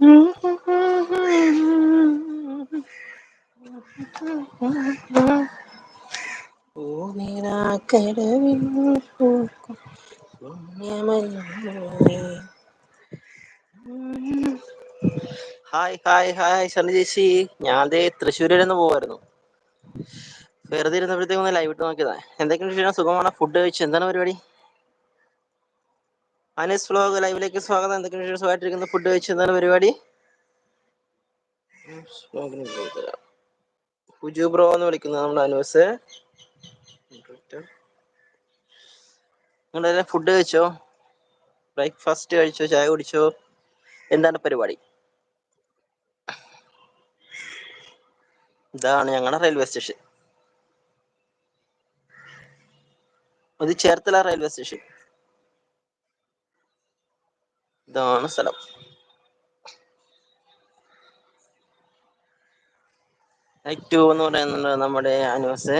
Hi hi hi Sunny ചേച്ചി. ഞാൻ ദേ തൃശ്ശൂർ വരെ പോവായിരുന്നു. വെറുതെ ഇരുന്നപ്പോഴത്തേക്കൊന്ന് ലൈവ് ഇട്ട് നോക്കിയതാ. എന്തൊക്കെയാണ് സുഖമാണ്? ഫുഡ് കഴിച്ചു? എന്താണ് പരിപാടി? അനീസ് വ്ലോഗ് ലൈവിലേക്ക് സ്വാഗതം. എന്തൊക്കെയാണ് വിഷയം സുഖമായിട്ടിരിക്കുന്നു. ഫുഡ് കഴിച്ചു എന്താണ് പരിപാടി കുജു. ബ്രോ എന്ന് വിളിക്കുന്നത് നമ്മുടെ അനൂസ്. നിങ്ങളെല്ലാം ഫുഡ് കഴിച്ചോ? ബ്രേക്ക്ഫാസ്റ്റ് കഴിച്ചോ? ചായ കുടിച്ചോ? എന്താണ് പരിപാടി? ഇതാണ് ഞങ്ങളുടെ റെയിൽവേ സ്റ്റേഷൻ ഇത് ചേർത്തല റെയിൽവേ സ്റ്റേഷൻ ഇതാണ് സ്ഥലം. ടു എന്ന് പറയുന്നുണ്ട് നമ്മുടെ അനുസ്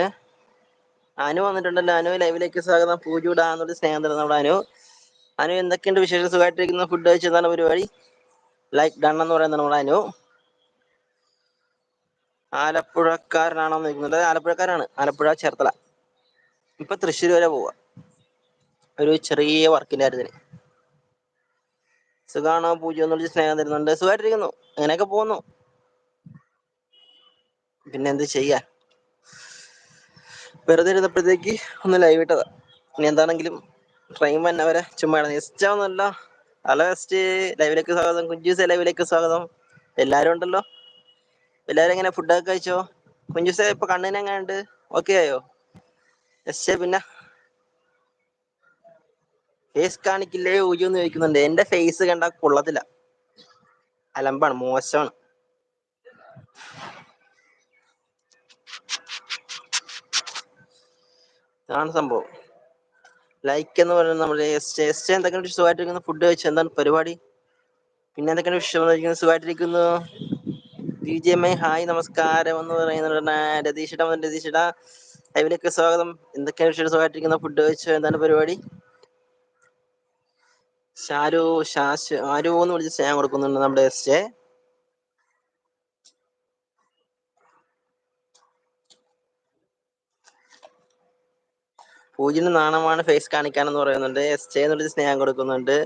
അനു വന്നിട്ടുണ്ടല്ലോ. അനു ലൈവിലേക്ക് സ്വാഗതം. പൂജൂടാ എന്നൊരു സ്നേഹം തരുന്ന നമ്മുടെ അനു. അനു എന്തൊക്കെയുണ്ട് വിശേഷം സുഖമായിട്ടിരിക്കുന്ന? ഫുഡ് കഴിച്ചതാണ് പരിപാടി? ലൈക്ക് ഡൺ എന്ന് പറയുന്നത് നമ്മുടെ അനു. ആലപ്പുഴക്കാരനാണോ ചോദിക്കുന്നുണ്ട്. ആലപ്പുഴക്കാരാണ്. ആലപ്പുഴ ചേർത്തല. ഇപ്പൊ തൃശ്ശൂർ വരെ പോവാ. ഒരു ചെറിയ വർക്കിന്റെ കാര്യത്തിന് സുഖാണോ? പൂജ എന്നുള്ള സ്നേഹം തരുന്നുണ്ട്. സുഖമായിട്ടിരിക്കുന്നു അങ്ങനെയൊക്കെ പോകുന്നു. പിന്നെ എന്ത് ചെയ്യാ? വെറുതെ ഇരുന്നപ്പോഴത്തേക്ക് ഒന്ന് ലൈവ് ഇട്ടതാ. ഇനി എന്താണെങ്കിലും ട്രെയിൻ വന്നെ വരെ ചുമ്മാ ഒന്നുമല്ല ഹലോ ഫസ്റ്റ് ലൈവിലേക്ക് സ്വാഗതം. കുഞ്ചൂസ് ലൈവിലേക്ക് സ്വാഗതം. എല്ലാരും ഉണ്ടല്ലോ? എല്ലാരും എങ്ങനെ? ഫുഡൊക്കെ കഴിച്ചോ? കുഞ്ചൂസെ ഇപ്പൊ കണ്ണിനെങ്ങാണ്ട് ഓക്കെ ആയോ? എസ് പിന്നെ ഫേസ് കാണിക്കില്ലേ ഊജു എന്ന് ചോദിക്കുന്നുണ്ട്. എന്റെ ഫേസ് കണ്ട കൊള്ളത്തില്ല. അലമ്പാണ് മോശമാണ്. ഇതാണ് സംഭവം. ലൈക്ക് എന്ന് പറയുന്നത് നമ്മുടെ എസ് എന്തൊക്കെയാണ് സുഖമായിട്ടിരിക്കുന്നു? ഫുഡ് കഴിച്ചു? എന്താണ് പരിപാടി? പിന്നെ എന്തൊക്കെയാണ് വിഷയം സുഖമായിട്ടിരിക്കുന്നു. B J M I hi നമസ്കാരം എന്ന് പറയുന്നത് രതീഷിട രതീഷിട ലൈവിലേക്ക് സ്വാഗതം. എന്തൊക്കെയാണ് വിഷയം സുഖമായിട്ടിരിക്കുന്ന? ഫുഡ് കഴിച്ചു? എന്താണ് പരിപാടി? ഷാരു ഷാശ് ആരോ എന്ന് വിളിച്ച് സ്നേഹം കൊടുക്കുന്നുണ്ട് നമ്മുടെ എസ് പൂജിന് നാണമാണ് ഫേസ് കാണിക്കാനെന്ന് പറയുന്നുണ്ട്. എസ് ജെ എന്ന് വിളിച്ച് സ്നേഹം കൊടുക്കുന്നുണ്ട്.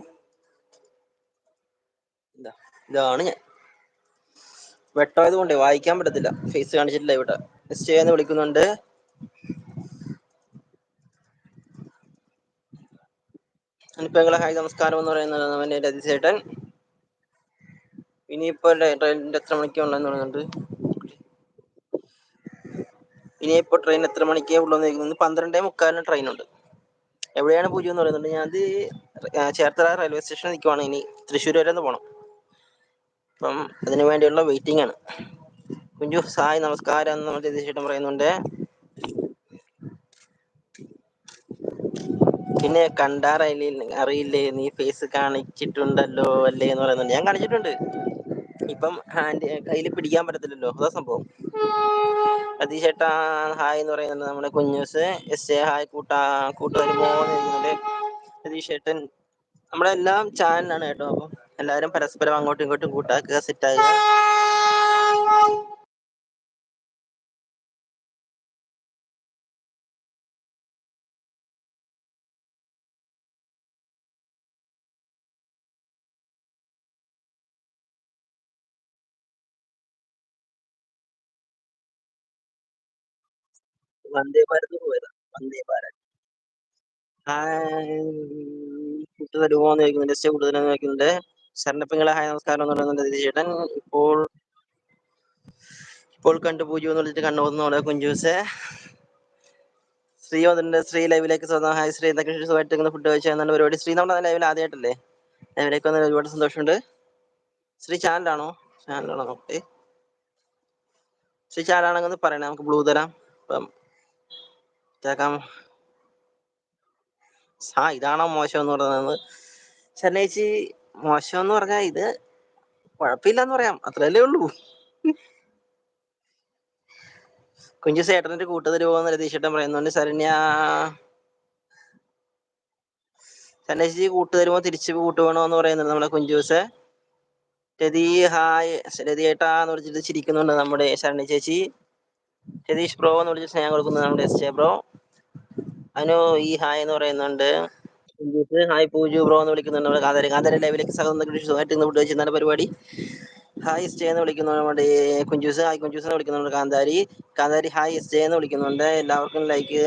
ഇതാ, ഇതാണ് ഞാൻ. വെട്ടായത് കൊണ്ടേ വായിക്കാൻ പറ്റത്തില്ല. ഫേസ് കാണിച്ചിട്ടില്ല ഇവിടെ. എസ് ജെ എന്ന് വിളിക്കുന്നുണ്ട്. അനുപ്പങ്ങളെ ഹായ് നമസ്കാരം എന്ന് പറയുന്നത് അവന്റെ രതിചേട്ടൻ. ഇനിയിപ്പോ ട്രെയിനിന്റെ എത്ര മണിക്ക് ഉള്ളതെന്ന് പറയുന്നുണ്ട്? ഇനിയിപ്പോ ട്രെയിൻ എത്ര മണിക്ക് ഉള്ളതെന്ന് ചോദിക്കുന്നത് പന്ത്രണ്ടേ മുക്കാലിന് ട്രെയിൻ ഉണ്ട്. എവിടെയാണ് പൂജ എന്ന് പറയുന്നുണ്ട്. ഞാൻ അത് ചേർത്തല റെയിൽവേ സ്റ്റേഷനിൽ നിൽക്കുവാണ്. ഇനി തൃശ്ശൂർ വരെ ഒന്ന് പോകണം അപ്പം അതിനു വേണ്ടിയുള്ള വെയിറ്റിംഗ് ആണ്. കുഞ്ചു സായ് നമസ്കാരം എന്ന് നമ്മൾ രതിചേട്ടൻ പറയുന്നുണ്ട്. പിന്നെ കണ്ടാറയില്ലേ അറിയില്ലേ? നീ ഫേസ് കാണിച്ചിട്ടുണ്ടല്ലോ അല്ലേ എന്ന് പറയുന്നുണ്ട്. ഞാൻ കാണിച്ചിട്ടുണ്ട്. ഇപ്പം ഹാൻഡ് കയ്യിൽ പിടിക്കാൻ പറ്റത്തില്ലല്ലോ. അതാ സംഭവം. അതീശേട്ടാ ഹായ് എന്ന് പറയുന്നുണ്ട് നമ്മുടെ കുഞ്ഞൂസ് എസ് എ ഹായ് കൂട്ടാ കൂട്ടുകാർ മോനെ ചോദിക്കുന്നുണ്ട്. നമ്മളെല്ലാം ചാനലാണ് കേട്ടോ. അപ്പം എല്ലാവരും പരസ്പരം അങ്ങോട്ടും ഇങ്ങോട്ടും കൂട്ടാക്കുക സെറ്റ് വന്ദേ ഭാരത് പോയതാ. വന്ദേ ഭാരത്. തരുമോ എന്ന് ചോദിക്കുന്നുണ്ട്. എസ് എന്ന് ചോദിക്കുന്നുണ്ട്. ശരണപ്പിങ്ങളെ ഹായ് നമസ്കാരം എന്ന് പറയുന്നുണ്ട് ചേട്ടൻ? ഇപ്പോൾ ഇപ്പോൾ കണ്ടു പൂജ എന്ന് വിളിച്ചിട്ട് കണ്ണുപോകുന്നു നമ്മുടെ കുഞ്ചൂസ്. ശ്രീ വന്നിട്ടുണ്ട്. ശ്രീ ലൈവിലേക്ക് സ്വന്തം ഹായ് ശ്രീ. എന്തൊക്കെ സുഖമായിട്ട് ഫുഡ് കഴിച്ചു? എന്നുള്ള പരിപാടി? ശ്രീ നമ്മുടെ ലൈവിൽ ആദ്യമായിട്ടല്ലേ? ലൈവിലേക്ക് വന്നതിൽ ഒരുപാട് സന്തോഷമുണ്ട്. ശ്രീ ചാനലാണോ? ചാനലാണോ? നോക്കട്ടെ ശ്രീ ചാനലാണെങ്കിൽ ഒന്ന് പറയണേ. നമുക്ക് ബ്ലൂ തരാം. അപ്പം കേൾക്കാം ആ ഇതാണോ മോശം എന്ന് പറയുന്നത് ചെന്നൈച്ചി മോശം എന്ന് പറഞ്ഞാൽ ഇത് കുഴപ്പമില്ലെന്ന് പറയാം. അത്രയല്ലേ ഉള്ളൂ. കുഞ്ചു സേട്ടന്റെ കൂട്ടത്തിൽ പോകുന്ന രതീഷേട്ടൻ പറയുന്നുണ്ട്. ശരണ്യ. ചെന്നൈച്ചി കൂട്ട് തരുമോ തിരിച്ച് കൂട്ട് എന്ന് പറയുന്നുണ്ട് നമ്മളെ കുഞ്ചൂസ്. രതി ഹായ്. എന്ന് വിളിച്ചിട്ട് ചിരിക്കുന്നുണ്ട് നമ്മുടെ ശരണി ചേച്ചി രതീഷ് ബ്രോ എന്ന് വിളിച്ചിട്ട് സ്നേഹം കൊടുക്കുന്നു നമ്മുടെ എസ് ജെ ബ്രോ. അനു ഈ ഹായ് എന്ന് പറയുന്നുണ്ട്. ഹായ് പൂജു ബ്രോ എന്ന് വിളിക്കുന്നുണ്ട് കാതര. കാന്താരി ലൈവിലേക്ക് സ്വാഗതം സുഖമായിട്ട് ഇന്ന് വെച്ച് നല്ല പരിപാടി. ഹായ് സ്റ്റേ എന്ന് വിളിക്കുന്നുണ്ട് കുഞ്ചൂസ്. ഹായ് കുഞ്ചൂസ് എന്ന് വിളിക്കുന്നുണ്ട് കാന്താരി. കാന്താരി ഹായ് സ്റ്റേ എന്ന് വിളിക്കുന്നുണ്ട്. എല്ലാവർക്കും ലൈക്ക്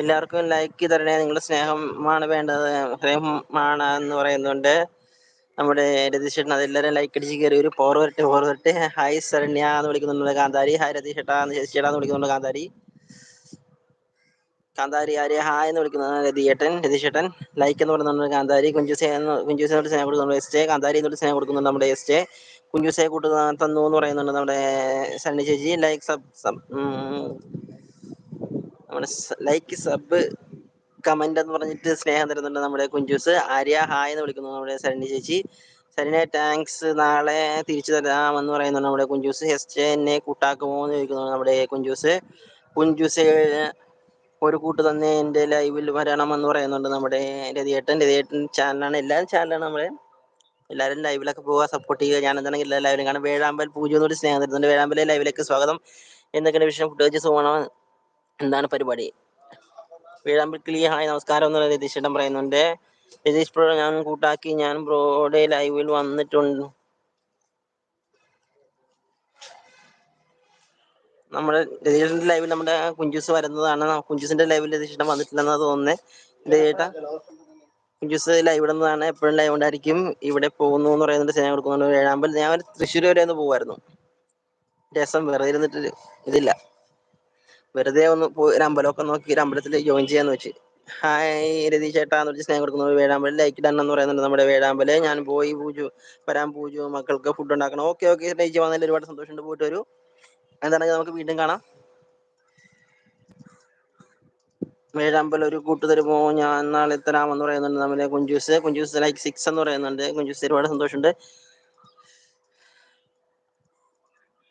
എല്ലാവർക്കും ലൈക്ക് തരണേ. നിങ്ങളുടെ സ്നേഹമാണ് വേണ്ടത്. സ്നേഹമാണ് എന്ന് പറയുന്നുണ്ട്. നമ്മുടെ രതീഷേട്ടൻ അതെല്ലാവരും ലൈക്ക് അടിച്ച് കയറി ഒരു പോർ വരട്ടെ പോർ വരട്ടെ. ഹായ് ശരണ്യ എന്ന് വിളിക്കുന്നുണ്ട് കാന്താരി. ഹായ് രതീഷേട്ടാ ചേട്ടാ എന്ന് വിളിക്കുന്നുണ്ട് കാന്താരി. കാന്താരി ആര്യ ഹായ് എന്ന് വിളിക്കുന്നത് രതിയേട്ടൻ രതീഷേട്ടൻ ലൈക്ക് എന്ന് പറയുന്നുണ്ട് കാന്താരി. കുഞ്ചുസെ എന്ന് കുഞ്ചുസയോട് സ്നേഹം കൊടുക്കുന്നുണ്ട് എസ് ജെ കാന്താരി എന്നോട് സ്നേഹം കൊടുക്കുന്നുണ്ട് നമ്മുടെ എസ് ജെ കുഞ്ചുസയെ കൂട്ട് തന്നു എന്ന് പറയുന്നുണ്ട് നമ്മുടെ സണ്ണി ചേച്ചി. ലൈക്ക് സബ് സബ് നമ്മുടെ ലൈക്ക് സബ് കമന്റ് എന്ന് പറഞ്ഞിട്ട് സ്നേഹം തരുന്നുണ്ട് നമ്മുടെ കുഞ്ചൂസ്. ആര്യ ഹായ് എന്ന് വിളിക്കുന്നു നമ്മുടെ സരണി ചേച്ചി. സരിനെ താങ്ക്സ് നാളെ തിരിച്ചു തരാമെന്ന് പറയുന്നുണ്ട് നമ്മുടെ കുഞ്ചൂസ്. ജെ എന്നെ കൂട്ടാക്കുമോ എന്ന് ചോദിക്കുന്നു നമ്മുടെ കുഞ്ചൂസ്. കുഞ്ചൂസ് ഒരു കൂട്ട് തന്നെ എന്റെ ലൈവിൽ വരണമെന്ന് പറയുന്നുണ്ട് നമ്മുടെ രതിയേട്ടൻ. രതിയേട്ടൻ ചാനലാണ് എല്ലാവരും ചാനലാണ് നമ്മുടെ. എല്ലാവരും ലൈവിലൊക്കെ പോവുക സപ്പോർട്ട് ചെയ്യുക. ഞാൻ എന്താണെങ്കിൽ എല്ലാ ലൈവിലും കാണാം. വേഴാമ്പൽ പൂജ എന്നൊരു സ്നേഹം തരുന്നുണ്ട്. വേഴാമ്പലെ ലൈവിലേക്ക് സ്വാഗതം. എന്തൊക്കെയാണ് വിഷയം വെച്ച് പോകണം എന്താണ് പരിപാടി? വേഴാമ്പൽ ഹായ് നമസ്കാരം എന്ന് രതീഷ് ചേട്ടൻ പറയുന്നുണ്ട്. രതീഷ് ബ്രോ ഞാൻ കൂട്ടാക്കി ഞാൻ ബ്രോയുടെ ലൈവിൽ വന്നിട്ടുണ്ട്. നമ്മുടെ രതീഷിന്റെ ലൈവിൽ നമ്മുടെ കുഞ്ചൂസ് വരുന്നതാണ്. കുഞ്ചൂസിന്റെ ലൈവിൽ രതീഷിന്റെ വന്നിട്ടില്ലെന്നാ തോന്നുന്നത് ചേട്ടാ കുഞ്ചൂസ് ലൈവ് ഇടുന്നതാണ്. എപ്പോഴും ലൈവ് ഉണ്ടായിരിക്കും ഇവിടെ പോകുന്നു എന്ന് പറയുന്നുണ്ട്. സ്നേഹം കൊടുക്കുന്നുണ്ട്. ഏഴാമ്പൽ ഞാൻ ഒരു തൃശ്ശൂർ വരെ ഒന്ന് പോകുമായിരുന്നു രസം വെറുതെ ഇരുന്നിട്ട് ഇതില്ല. വെറുതെ ഒന്ന് പോയി ഒരു അമ്പലമൊക്കെ നോക്കി ഒരു അമ്പലത്തിൽ ജോയിൻ ചെയ്യാന്ന് വെച്ച്. ഹായ് രതി ചേട്ടാന്ന് വെച്ച് സ്നേഹം കൊടുക്കുന്നത് വേഴാമ്പലം ലൈക്ക് ഡൺ എന്ന് പറയുന്നുണ്ട് നമ്മുടെ വേഴാമ്പലം. ഞാൻ പോയി പൂജു വരാൻ പൂജു മക്കൾക്ക് ഫുഡ് ഉണ്ടാക്കണം. ഓക്കെ ഓക്കെ ടേജ് വന്നതിൽ ഒരുപാട് സന്തോഷമുണ്ട്. പോയിട്ട് വരൂ. എന്താണെങ്കിൽ നമുക്ക് വീണ്ടും കാണാം. വേഴാമ്പലം ഒരു കൂട്ടുതരുമോ? ഞാൻ നാളെ തരാമെന്ന് പറയുന്നുണ്ട് നമ്മുടെ കുഞ്ചൂസ്. കുഞ്ചൂസ് ലൈക്ക് സിക്സ് എന്ന് പറയുന്നുണ്ട്. കുഞ്ചൂസ് ഒരുപാട് സന്തോഷമുണ്ട്.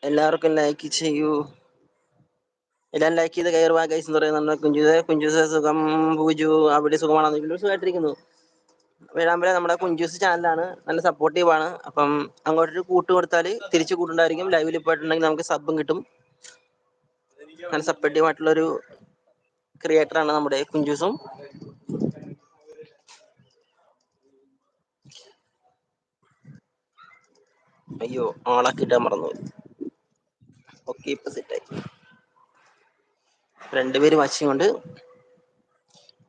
എല്ലാവർക്കും ലൈക്ക് ചെയ്യൂ. എല്ലാം ലൈക്ക് ചെയ്ത് കയറുവാ ഗൈസ് എന്ന് പറയുന്നുണ്ട് കുഞ്ചു കുഞ്ചൂസ് സുഖം പൂജു അവിടെ സുഖമാണെന്ന് ഇവിടെ സുഖമായിട്ടിരിക്കുന്നു. വേഴാമ്പല നമ്മുടെ കുഞ്ചൂസ് ചാനലാണ് നല്ല സപ്പോർട്ടീവ് ആണ്. അപ്പം അങ്ങോട്ടൊരു കൂട്ട് കൊടുത്താൽ തിരിച്ചു കൂട്ടുണ്ടായിരിക്കും. ലൈവിൽ പോയിട്ടുണ്ടെങ്കിൽ നമുക്ക് സബും കിട്ടും. നല്ല സപ്പോർട്ടീവ് ആയിട്ടുള്ള ഒരു ക്രിയേറ്റർ ആണ് നമ്മുടെ കുഞ്ചൂസും അയ്യോ ആളാക്കിട്ടാൻ മറന്നു ഓക്കെ ഇപ്പൊ സെറ്റായി രണ്ടുപേര് വാച്ചിങ് ഉണ്ട്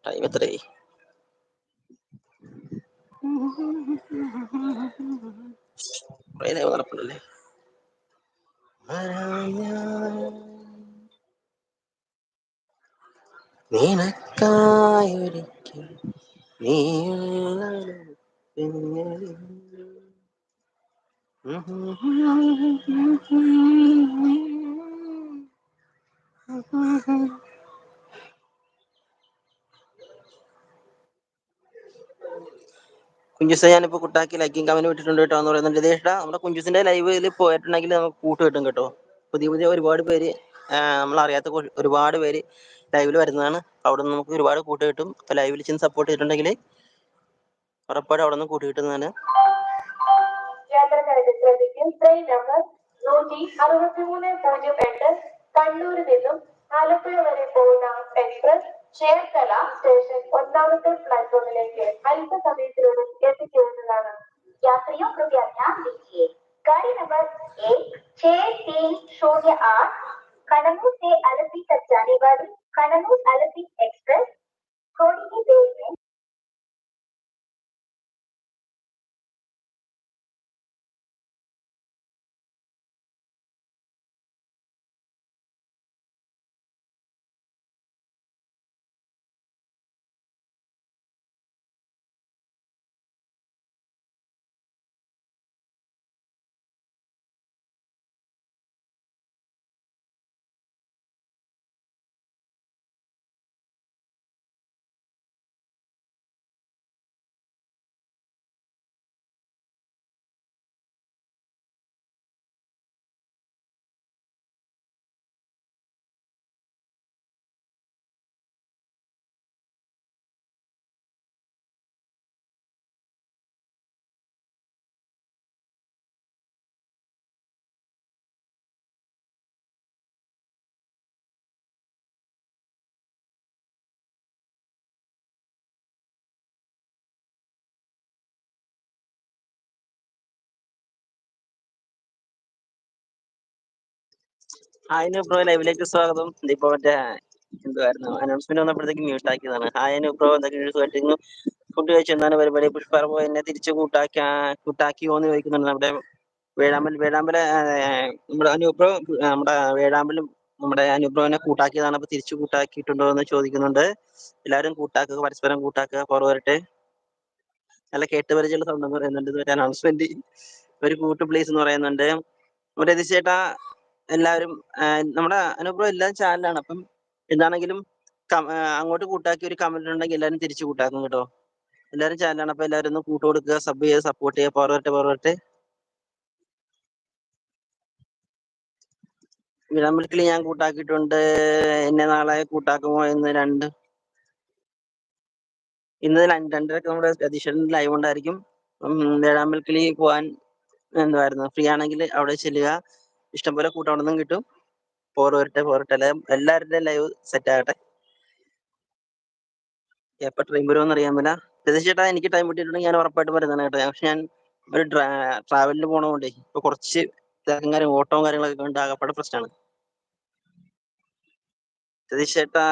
ടൈം എത്രയായി? കുറേ നടപ്പുണ്ടല്ലേ? നിനക്കായൊരിക്കൽ നീയുള്ള പിന്നലിൽ കുഞ്ചുസ ഞാനിപ്പോ കുട്ടാക്കി ലൈക്കിംഗ് കമന്റ് വിട്ടിട്ടുണ്ട് കേട്ടോ എന്ന് പറയുന്നുണ്ട്. ചേട്ടാ നമ്മുടെ കുഞ്ചുസിന്റെ ലൈവിൽ പോയിട്ടുണ്ടെങ്കിൽ നമുക്ക് കൂട്ട് കിട്ടും കേട്ടോ. പുതിയ പുതിയ ഒരുപാട് പേര് നമ്മൾ അറിയാത്ത ഒരുപാട് പേര് ലൈവിൽ വരുന്നതാണ്. അവിടെ നിന്ന് നമുക്ക് ഒരുപാട് കൂട്ട് കിട്ടും. അപ്പൊ ലൈവിൽ ചെന്ന് സപ്പോർട്ട് ചെയ്തിട്ടുണ്ടെങ്കിൽ ഉറപ്പായിട്ട് അവിടെ നിന്ന് കൂട്ട് കിട്ടുന്നതാണ്. ശ്രദ്ധിക്കും. നൂറ്റി അറുപത്തിമൂന്ന് പൂജ്യം എട്ട്. കണ്ണൂരിൽ നിന്നും ആലപ്പുഴ വരെ പോകുന്ന എക്സ്പ്രസ് ചേർത്തല സ്റ്റേഷൻ ഒന്നാമത്തെ പ്ലാറ്റ്ഫോമിലേക്ക് അല്പസമയത്തിനുള്ളിൽ എത്തിച്ചേരുന്നതാണ് यात्रियों कृपया ध्यान दीजिए गाड़ी नंबर एक छह तीन शून्य आठ कनमूर से अलपी तक जाने वाली कनमूर अलपी एक्सप्रेस hi bro ലൈവിലേക്ക് സ്വാഗതം. ഇതിപ്പോ മറ്റേ എന്തുവായിരുന്നു അനൗൺസ്മെന്റ് വന്നപ്പോഴത്തേക്ക് മ്യൂട്ട് ആക്കിയതാണ്. ഹായ് ബ്രോ എന്തൊക്കെ സുഖമായിട്ടിരുന്നു ഫുഡ് കഴിച്ചു എന്താണ് പരിപാടി? പുഷ്പർബോ എന്നെ തിരിച്ചു കൂട്ടാക്കാ കൂട്ടാക്കിയോ എന്ന് ചോദിക്കുന്നുണ്ട് നമ്മുടെ വേഴാമ്പൽ വേഴാമ്പല നമ്മുടെ അനുപ്രോ നമ്മുടെ വേഴാമ്പലും നമ്മുടെ അനുപ്രോവിനെ കൂട്ടാക്കിയതാണ്. അപ്പൊ തിരിച്ചു കൂട്ടാക്കിയിട്ടുണ്ടോ എന്ന് ചോദിക്കുന്നുണ്ട്. എല്ലാവരും കൂട്ടാക്കുക പരസ്പരം കൂട്ടാക്കുക പുറ വരട്ടെ നല്ല കേട്ടുപരിചയുള്ള സൗണ്ട് എന്ന് പറയുന്നുണ്ട്. ഇതുവരെ അനൗൺസ്മെന്റ് ഒരു കൂട്ട് പ്ലീസ് എന്ന് പറയുന്നുണ്ട്. നമ്മുടെ ചേട്ടാ എല്ലാവരും നമ്മുടെ അനുപ്രോ എല്ലാ ചാനലാണ്. അപ്പം എന്താണെങ്കിലും അങ്ങോട്ട് കൂട്ടാക്കി ഒരു കമന്റ് ഉണ്ടെങ്കിൽ എല്ലാവരും തിരിച്ചു കൂട്ടാക്കും കേട്ടോ. എല്ലാവരും ചാനലാണ്. അപ്പൊ എല്ലാവരും ഒന്ന് കൂട്ടു കൊടുക്കുക സബ് ചെയ്യുക സപ്പോർട്ട് ചെയ്യുക. പോരട്ടെ വരട്ടെ വിളമ്പൽക്കിൽ ഞാൻ കൂട്ടാക്കിയിട്ടുണ്ട്. എന്നെ നാളെ കൂട്ടാക്കുമോ എന്ന് രണ്ട്. ഇന്ന് രണ്ട് രണ്ടരക്ക് നമ്മുടെ അധീക്ഷണ ലൈവ് ഉണ്ടായിരിക്കും. വേഴാമ്പൽക്കിളി പോകാൻ എന്തായിരുന്നു ഫ്രീ ആണെങ്കിൽ അവിടെ ചെല്ലുക. ഇഷ്ടംപോലെ കൂട്ടം അവിടെ കിട്ടും. പോറ് വരട്ടെ പോരട്ടെ എല്ലാം എല്ലാവരുടെയും ലൈവ് സെറ്റ് ആകട്ടെ. എപ്പോ ട്രെയിൻ വരുമെന്ന് അറിയാൻ പറ്റില്ല. എനിക്ക് ടൈം കിട്ടിയിട്ടുണ്ടെങ്കിൽ ഞാൻ ഉറപ്പായിട്ട് വരുന്നതാണ് കേട്ടോ. പക്ഷെ ഞാൻ ഒരു ട്രാവലിന് പോണതുകൊണ്ടേ ഇപ്പൊ കുറച്ച് തിരക്കും കാര്യം ഓട്ടവും കാര്യങ്ങളൊക്കെ കൊണ്ട് ആകപ്പാടെ പ്രശ്നമാണ് രതീഷ് ചേട്ടാ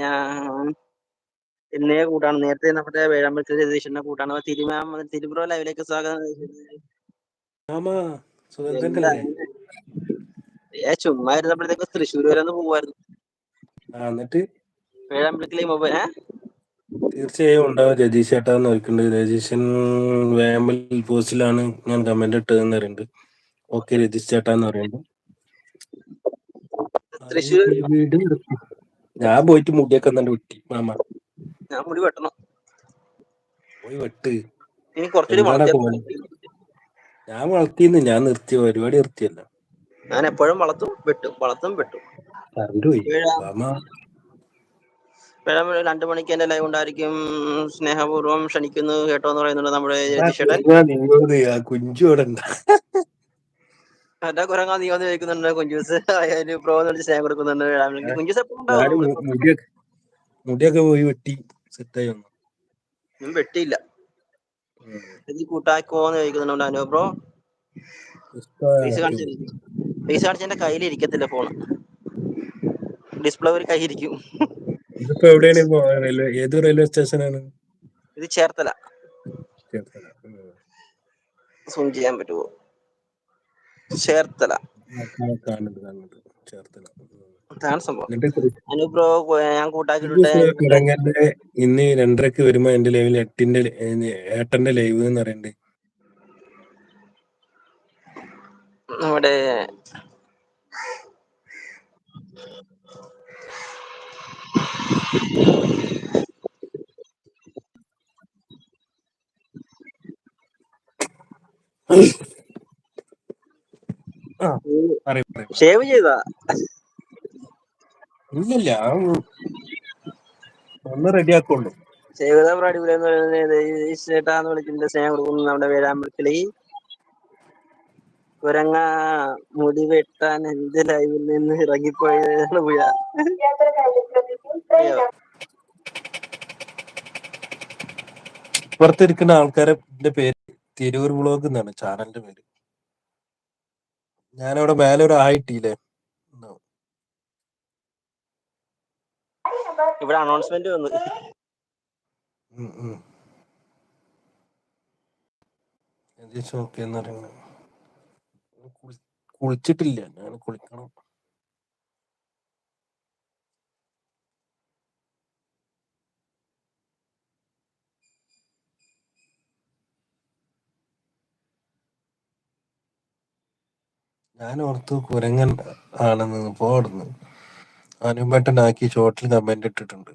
ഞാൻ എന്നേ കൂട്ടാണ്. നേരത്തെ നമ്മുടെ വേഴാമ്പലത്തിൽ രതീഷിന്റെ കൂട്ടാണ്. തിരുമാ തിരുബ്രോ ലൈവിലേക്ക് സ്വാഗതം. ഏ ചുമ്മാ ഇരുന്നപ്പോഴത്തേക്ക് തൃശ്ശൂർ വരെ ഒന്ന് പോവായിരുന്നു. എന്നിട്ട്? വേഴാമ്പലത്തിലെ മൊബൈൽ തീർച്ചയായും ഉണ്ടാവും. രജീഷ് ചേട്ടാ എന്ന് നോക്കുന്നുണ്ട് രജീഷൻ വേമ്പൽ പോസ്റ്റിലാണ് ഞാൻ കമന്റ് ഇട്ടതെന്ന് പറയുന്നുണ്ട്. ഓക്കെ രജീഷ് ചേട്ടാ എന്ന് പറയുന്നുണ്ട് തൃശ്ശൂർ വീട് ഞാൻ പോയിട്ട് മുടിയൊക്കെ തന്നെ വെട്ടി മാമ. ഞാൻ മുടി വെട്ടണം. പോയി വെട്ട്. ഞാൻ വളർത്തിന്ന് ഞാൻ നിർത്തി. പരിപാടി നിർത്തിയല്ല. ഞാൻ എപ്പോഴും വളർത്തും വെട്ടും വളർത്തും വെട്ടും. രണ്ടു മണിക്ക് എന്റെ ലൈവ് ഉണ്ടായിരിക്കും. സ്നേഹപൂർവം ക്ഷണിക്കുന്നു കേട്ടോ എന്ന് പറയുന്നുണ്ട് നമ്മുടെ എന്റെ കുരങ്ങാ നീ വന്ന് ചോദിക്കുന്നുണ്ട് കുഞ്ചൂസ് പ്രോ എന്ന് സ്നേഹം കൊടുക്കുന്നുണ്ട്. കുഞ്ചൂസ് മുടിയൊക്കെ മുടിയൊക്കെ പോയി വെട്ടി സെറ്റായി വന്നു. ഞാൻ വെട്ടിയില്ല. കൂട്ടാക്കോന്ന് ചോദിക്കുന്നുണ്ട് അനുഭവ ഫേസ് കാണിച്ചു ഫേസ് കാണിച്ച എന്റെ കയ്യിൽ ഇരിക്കത്തില്ല ഫോൺ ഡിസ്പ്ലേ ഒരു കൈ ഇരിക്കും ഇതിപ്പോ എവിടെയാണ് ഇപ്പോ റെയിൽവേ ഏത് റെയിൽവേ സ്റ്റേഷനാണ് ഇത് ചേർത്തല. സൂം ചെയ്യാൻ പറ്റുമോ ചേർത്തല. ഇന്ന് രണ്ടരക്ക് വരുമ്പോ എന്റെ ലൈവിൽ എട്ടിന്റെ ഏട്ടന്റെ ലൈവ് എന്ന് പറയുന്നുണ്ട്. നമ്മുടെ ഷേവ് ചെയ്താ? ഇല്ലില്ല ഒന്ന് റെഡിയാക്കുള്ളൂ ചെയ്താ ബ്രോ അടിപൊളി എന്ന് പറയുന്നത് സ്നേഹം കൊടുക്കുന്നു. നമ്മുടെ വേഴാമ്പലത്തിലി കുരങ്ങ മുടി വെട്ടാൻ എന്റെ ലൈവിൽ നിന്ന് ഇറങ്ങിപ്പോയതാണ് പുഴ. പുറത്തിരിക്കുന്ന കഴിഞ്ഞ് ശ്രദ്ധിക്കും ട്രെയിൻ അയ്യോ. ഇപ്പുറത്തിരിക്കുന്ന ആൾക്കാരെ പേര് തിരൂർ വ്ളോഗ് എന്നാണ് ചാനലിന്റെ പേര്. ഞാനവിടെ മേലെ ഒരു ആയിട്ടില്ലേ ഇവിടെ അനൗൺസ്മെന്റ് വന്നു. ഓക്കെ എന്ന് പറയുന്നത് കുളിച്ചിട്ടില്ല. ഞാൻ കുളിക്കണം. ഞാൻ ഓർത്തു കുരങ്ങൻ ആണെന്ന് പോടുന്നു ആക്കി ഷോർട്ടിൽ കമന്റ് ഇട്ടിട്ടുണ്ട്.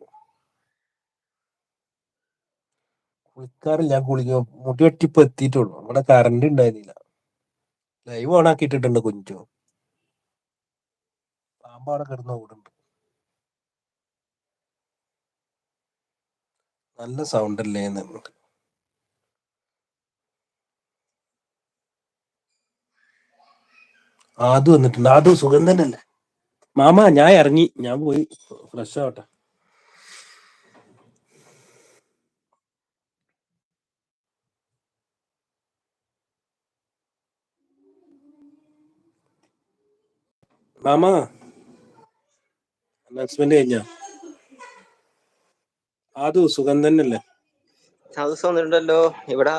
കുളിക്കാറില്ല കുളിക്ക മുടി വെട്ടിപ്പ് എത്തിയിട്ടുള്ളൂ. നമ്മുടെ കറണ്ട് ഉണ്ടായിരുന്നില്ല. ലൈവ് ഓൺ ആക്കി ഇട്ടിട്ടുണ്ട് കുഞ്ചു പാമ്പാടെ കിടന്ന കൂടുണ്ട് നല്ല സൗണ്ട് അല്ലേ നമുക്ക്. ആദ്യം ആദു വന്നിട്ടുണ്ട്. ആദു സുഖം തന്നെയല്ലേ മാമ ഞാൻ ഇറങ്ങി. ഞാൻ പോയി. ഫ്രഷ് ആവട്ടെ. മാമ. അനൗൺസ്മെന്റ് കഴിഞ്ഞ? അത് സുഖം തന്നെയല്ലേ? അത് വന്നിട്ടുണ്ടല്ലോ ഇവിടെ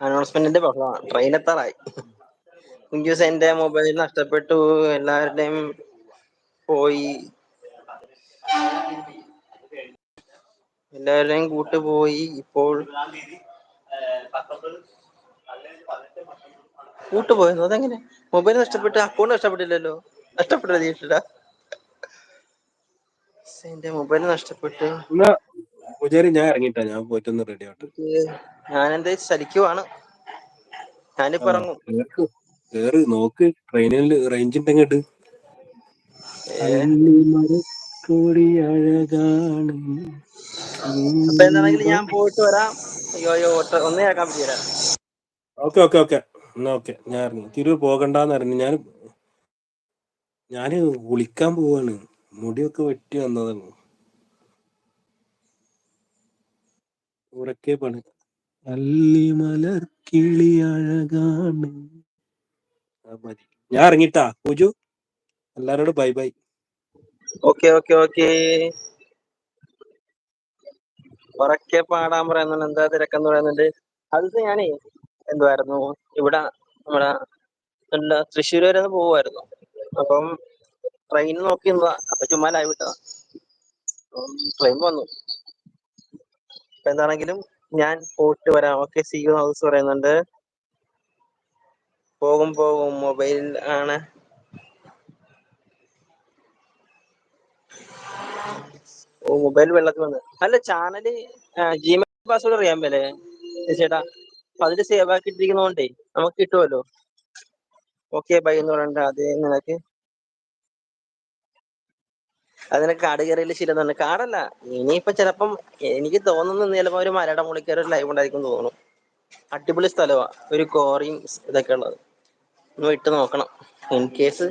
അനൗൺസ്മെന്റിന്റെ ബഹളമാണ് ട്രെയിൻ എത്താറായി. കുഞ്ചൂസ് എന്റെ മൊബൈൽ നഷ്ടപ്പെട്ടു. എല്ലാവരുടെയും പോയി. എല്ലാവരുടെയും കൂട്ടുപോയി. ഇപ്പോൾ കൂട്ട് പോയെന്നോ അതെങ്ങനെ? മൊബൈൽ നഷ്ടപ്പെട്ട് അക്കൗണ്ട് നഷ്ടപ്പെട്ടില്ലല്ലോ? നഷ്ടപ്പെട്ടോ തീർച്ചയാ എന്റെ മൊബൈൽ നഷ്ടപ്പെട്ടു. പൂജാരി ഞാൻ ഇറങ്ങിട്ടാ ഞാൻ പോയിട്ടൊന്ന് റെഡി ആവട്ടെ. എന്തേ ചലിക്കുവാണ്. ഞാനിപ്പോ ഇറങ്ങും. കേറ് നോക്ക്. ട്രെയിനിൽ റേഞ്ച് ഉണ്ടെങ്ങട്ട് അപ്പൊ എന്താണെങ്കിലും ഞാൻ പോയിട്ട് വരാം. അയ്യോ അയ്യോ ഒന്നേ കേൾക്കാൻ പറ്റിയ ഓക്കെ ഓക്കെ ഓക്കെ. എന്നാ ഓക്കെ ഞാൻ ഇറങ്ങി. തിരൂർ പോകണ്ടെന്ന് അറിഞ്ഞു ഞാൻ ഞാൻ കുളിക്കാൻ പോവാണ്. മുടിയൊക്കെ വെട്ടി വന്നതാണ്. ഉറക്കെ പണി. അല്ലി കിളി അഴകാണ്. ഞാൻ ഇറങ്ങിട്ടാ. പൂജു എല്ലാരോടും bye bye. Okay okay okay. ഉറക്കെ പാടാൻ പറയുന്നുണ്ട്. എന്താ തിരക്കെന്ന് പറയുന്നുണ്ട്. അത് ഞാനേ എന്തുവായിരുന്നു? ഇവിടെ നമ്മുടെ എന്താ തൃശ്ശൂർ വരെ ഒന്ന് പോവായിരുന്നു അപ്പം ട്രെയിൻ നോക്കി നിന്നതാ. അപ്പൊ ചുമ്മാ ലൈവ് ഇട്ടതാ. ട്രെയിൻ വന്നു. അപ്പൊ എന്താണെങ്കിലും ഞാൻ പോയിട്ട് വരാം. ഓക്കെ സി യു ഹൗസ് പറയുന്നുണ്ട്. പോകും പോകും. മൊബൈൽ ആണ്. ഓ മൊബൈൽ വെള്ളത്തിൽ വന്ന്. അല്ല ചാനൽ ജിമെയിൽ പാസ്വേഡ് അറിയാൻ മേലെ. ചേട്ടാ അപ്പൊ അതിൽ സേവ് ആക്കിയിട്ടിരിക്കുന്നതുകൊണ്ടേ നമുക്ക് കിട്ടുമല്ലോ ഓക്കെ ബൈ എന്ന് പറയണ്ട. അത് നിനക്ക് അതിന് കാട് കയറിയിൽ തന്നെ. കാടല്ല ഇനിയിപ്പൊ ചിലപ്പം എനിക്ക് തോന്നുന്നു ചിലപ്പോ ഒരു മലയുടെ മുളിക്കേറി ഒരു ലൈവ് ഉണ്ടായിരിക്കും തോന്നുന്നു. അടിപൊളി സ്ഥലമാ ഒരു കോറിയും ഇതൊക്കെ ഉള്ളത്. ഒന്ന് ഇട്ട് നോക്കണം. ഇൻ കേസ്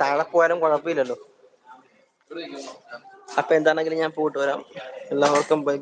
താഴെ പോയാലും കുഴപ്പമില്ലല്ലോ. അപ്പൊ എന്താണെങ്കിലും ഞാൻ പോയിട്ട് വരാം. എല്ലാവർക്കും ബൈ